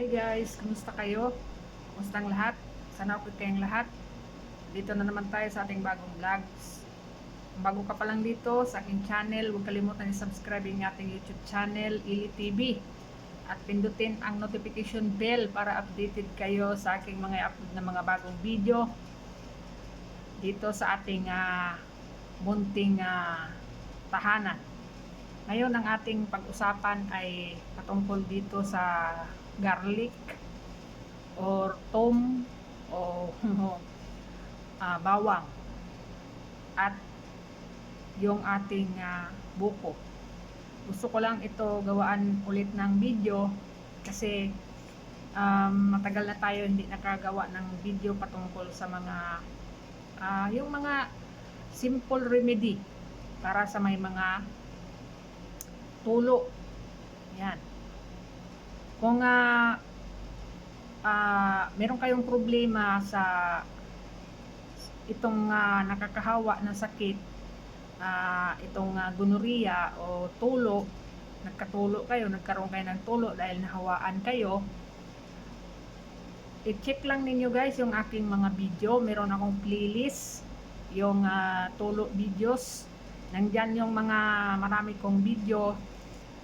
Hi guys, kumusta kayo? Kumusta ang lahat? Sana okay kayong lahat. Dito na naman tayo sa ating bagong vlogs. Bago ka pa lang dito sa aking channel, huwag kalimutan i-subscribe yung ating YouTube channel, Ili TV. At pindutin ang notification bell para updated kayo sa aking mga upload na mga bagong video dito sa ating ah, munting ah, tahanan. Ngayon ang ating pag-usapan ay patungkol dito sa garlic or tom o ah, bawang at yung ating ah, buko. Gusto ko lang ito gawaan ulit ng video kasi um, matagal na tayo hindi nakagawa ng video patungkol sa mga ah, yung mga simple remedy para sa may mga tulo. Yan. Kung ah ah, meron kayong problema sa itong ah, nakakahawa na sakit, ah, itong ah, gonorrhea o tulo, nagkatulo kayo, nagkaroon kayo ng tulo dahil nahawaan kayo, i-check lang ninyo guys yung aking mga video. Meron akong playlist, yung ah, tulo videos. Nandyan yung mga marami kong video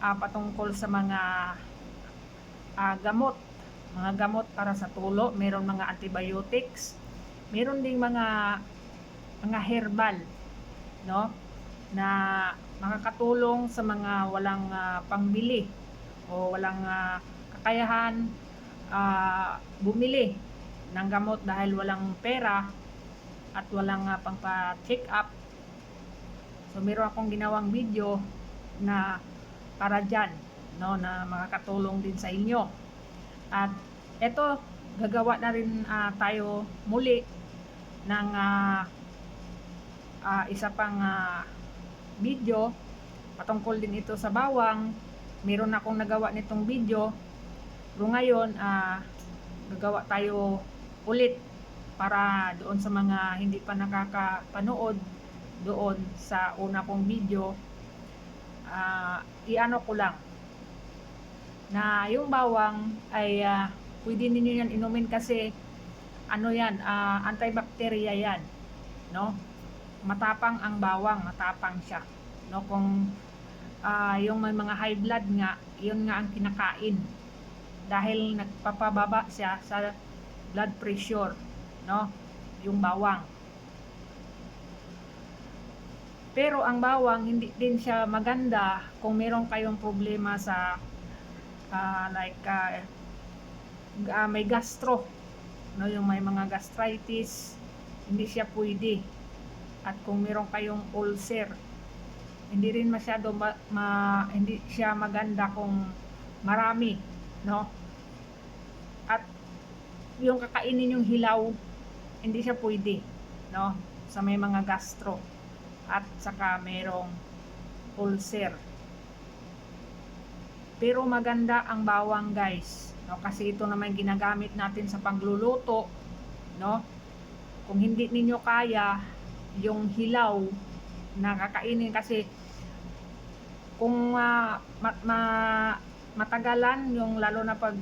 ah, patungkol sa mga ah, gamot. Mga gamot para sa tulo. Meron mga antibiotics. Meron ding mga mga herbal, no? Na makakatulong sa mga walang ah, pangbili o walang ah, kakayahan ah, bumili ng gamot dahil walang pera at walang uh, pangpa-check up. So meron akong ginawang video na para dyan, no, na makakatulong din sa inyo. At eto, gagawa na rin ah, tayo muli ng ah, ah, isa pang ah, video patungkol din ito sa bawang. Meron akong nagawa nitong video. Pero ngayon, ah, gagawa tayo ulit para doon sa mga hindi pa nakakapanood doon sa una kong video ah, iano ko lang na yung bawang ay ah, pwede ninyo yan inumin kasi ano yan, ah, antibacteria yan no? Matapang ang bawang, matapang siya no? Kung ah, yung may mga high blood nga yun nga ang kinakain. Dahil nagpapababa siya sa blood pressure no? Yung bawang. Pero ang bawang hindi din siya maganda kung meron kayong problema sa ah, like ah, ah, may gastro no yung may mga gastritis hindi siya pwede. At kung meron kayong ulcer hindi rin masyado ma, ma- hindi siya maganda kung marami no? At yung kakainin yung hilaw hindi siya pwede no? Sa may mga gastro. At saka merong ulcer pero maganda ang bawang guys. No kasi ito naman ginagamit natin sa pagluluto no? Kung hindi ninyo kaya yung hilaw na kakainin kasi kung ah, ma- ma- matagalan yung lalo na pag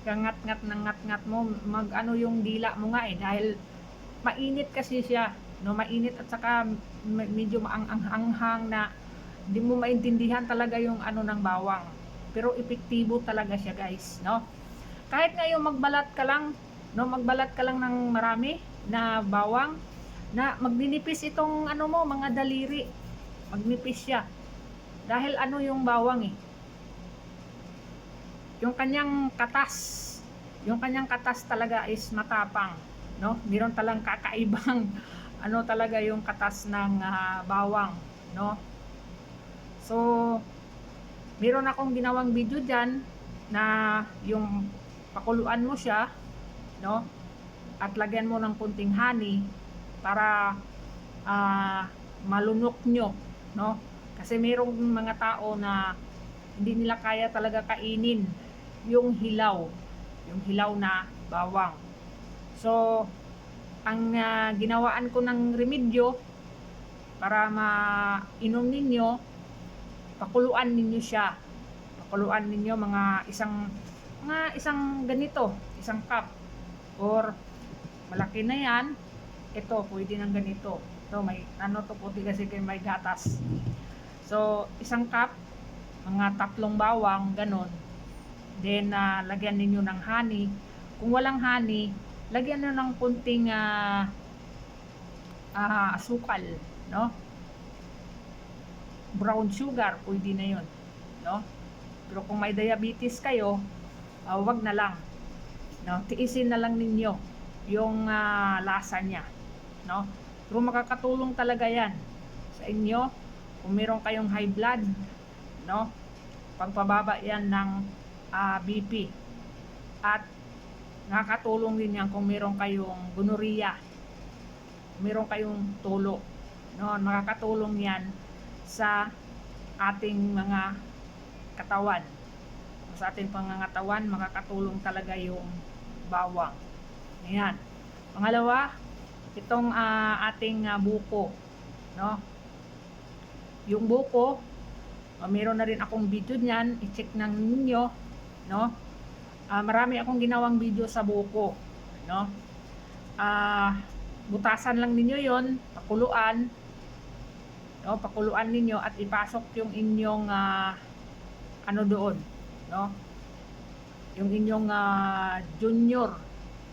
kangat-ngat ng ngat-ngat mo mag ano yung dila mo nga eh. Dahil mainit kasi siya no? Mainit at saka me- medyo maanghang na hindi mo maintindihan talaga yung ano ng bawang pero epektibo talaga siya guys no? Kahit nga yung magbalat ka lang no magbalat ka lang ng marami na bawang na magninipis itong ano mo mga daliri. Magnipis siya. Dahil ano yung bawang eh? Yung kanyang katas. Yung kanyang katas talaga is matapang no? Meron talang kakaibang ano talaga yung katas ng ah, bawang no? So meron akong ginawang video diyan na yung pakuluan mo siya no? At lagyan mo ng kunting honey para ah, malunok nyo no? Kasi merong mga tao na hindi nila kaya talaga kainin yung hilaw yung hilaw na bawang. So ang ah, ginawaan ko ng remedyo para mainom ninyo pakuluan ninyo siya pakuluan ninyo mga isang mga isang ganito, isang cup. Or malaki na yan, ito, pwede ng ganito. Ito, may, ano to, puti kasi kay may gatas. So, isang cup, mga tatlong bawang, ganon. Then, ah, lagyan ninyo ng honey. Kung walang honey, lagyan nyo ng kunting ah, ah, asukal, no? Brown sugar, pwede na yun, no? Pero kung may diabetes kayo, ah, wag na lang. No? Tiisin na lang ninyo yung ah, lasa niya, no? Pero makakatulong talaga 'yan sa inyo kung meron kayong high blood, no? Pagpababa 'yan ng ah, BP. At nakakatulong din 'yan kung meron kayong gonorrhea. Meron kayong tulo, no? Nakakatulong 'yan sa ating mga katawan. Sa ating pangangatawan, makakatulong talaga yung bawang. Ayan. Pangalawa, itong ah, ating ah, buko, no? Yung buko, ah, meron na rin akong video niyan, i-check ng ninyo, no? Ah, marami akong ginawang video sa buko, no? Ah, butasan lang ninyo 'yon, pakuluan, no? Pakuluan ninyo at ipasok yung inyong ah, ano doon, no? Yung inyong ah, junior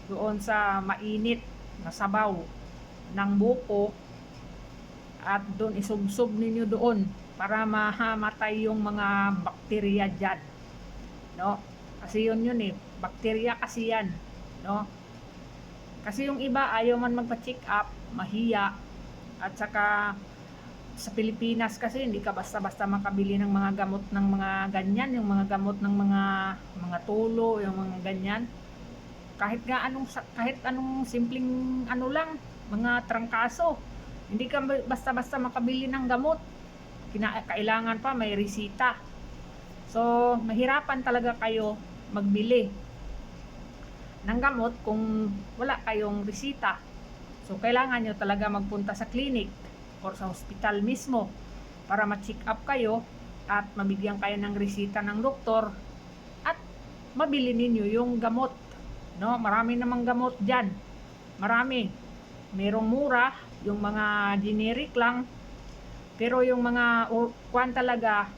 doon sa mainit na sabaw ng buko at doon isubsob ninyo doon para mahamatay yung mga bakterya dyan. No? Kasi yun yun eh. Bakterya kasi yan. No? Kasi yung iba ayaw man magpa-check up, mahiya. At saka sa Pilipinas kasi hindi ka basta-basta makabili ng mga gamot ng mga ganyan, yung mga gamot ng mga mga tulo, yung mga ganyan. Kahit nga anong kahit anong simpleng ano lang, mga trangkaso. Hindi ka ba- basta-basta makabili ng gamot. Kina kailangan pa may resita. So, mahirapan talaga kayo magbili ng gamot kung wala kayong resita. So, kailangan nyo talaga magpunta sa clinic or sa hospital mismo para ma-check up kayo at mabigyan kayo ng resita ng doktor at mabili ninyo yung gamot. No, marami namang gamot diyan. Marami. Merong mura, yung mga generic lang. Pero yung mga kwan talaga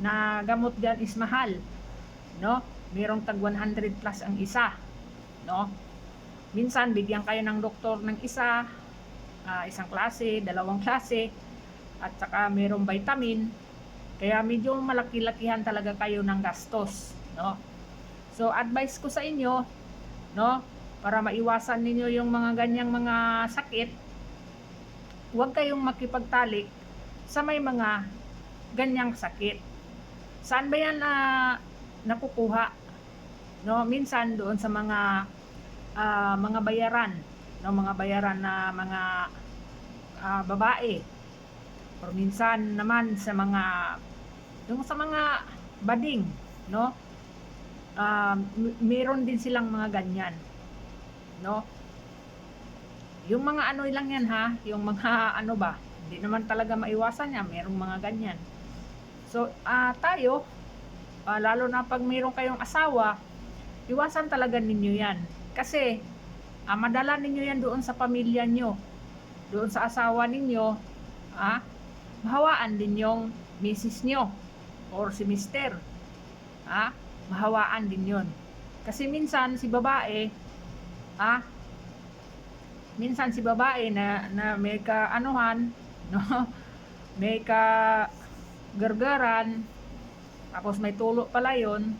na gamot diyan is mahal. No? Merong tag 100 plus ang isa. No? Minsan bigyan kayo ng doktor ng isa, ah, isang klase, dalawang klase, at saka merong vitamin. Kaya medyo malaki-lakihan talaga kayo ng gastos, no? So advice ko sa inyo, no, para maiwasan ninyo yung mga ganyang mga sakit, huwag kayong makipagtalik sa may mga ganyang sakit. Saan ba yan na nakukuha? No, minsan doon sa mga ah, mga bayaran, no, mga bayaran na mga ah, babae. Or minsan naman sa mga yung sa mga bading, no? M- meron din silang mga ganyan. No? Yung mga ano lang yan ha, yung mga ano ba, hindi naman talaga maiwasan yan, merong mga ganyan. So, ah tayo, ah, lalo na pag meron kayong asawa, iwasan talaga ninyo yan. Kasi, ah, madala ninyo yan doon sa pamilya nyo, doon sa asawa ninyo, ah, mahawaan din yung misis nyo or si mister. Ah, mahawaan din yon. Kasi minsan si babae, ah, minsan si babae na, na may ka anuhan, no? May ka gargaran, tapos may tulo pala yon.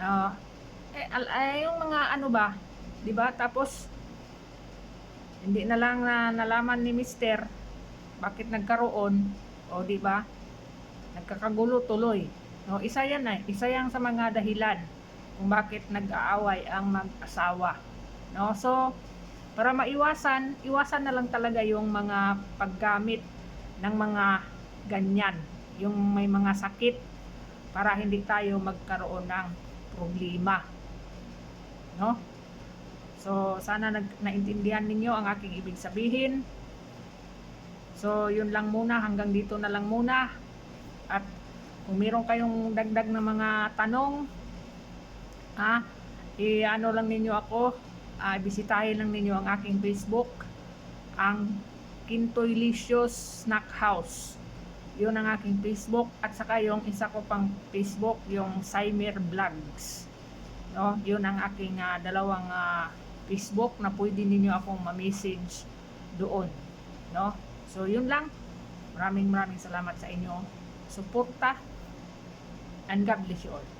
Ah, eh, eh, yung mga ano ba, 'di ba? Tapos hindi na lang na nalaman ni mister bakit nagkaroon o 'di ba? Nagkakagulo tuloy. No, isa 'yan eh. Isa 'yang sa mga dahilan kung bakit nag-aaway ang mag-asawa. No? So, para maiwasan, iwasan na lang talaga yung mga paggamit ng mga ganyan, yung may mga sakit para hindi tayo magkaroon ng problema. No? So, sana nag naintindihan ninyo ang aking ibig sabihin. So, yun lang muna. Hanggang dito na lang muna. At kung meron kayong dagdag na mga tanong, Ha? I-ano lang ninyo ako, ah, bisitahin lang ninyo ang aking Facebook, ang Quintoylicious Snack House. Yun ang aking Facebook at saka yung isa ko pang Facebook, yung Symer Vlogs. No, yun ang aking ah, dalawang ah, Facebook na pwede ninyo akong ma-message doon. No? So yun lang. Maraming maraming salamat sa inyo suporta and God bless you all.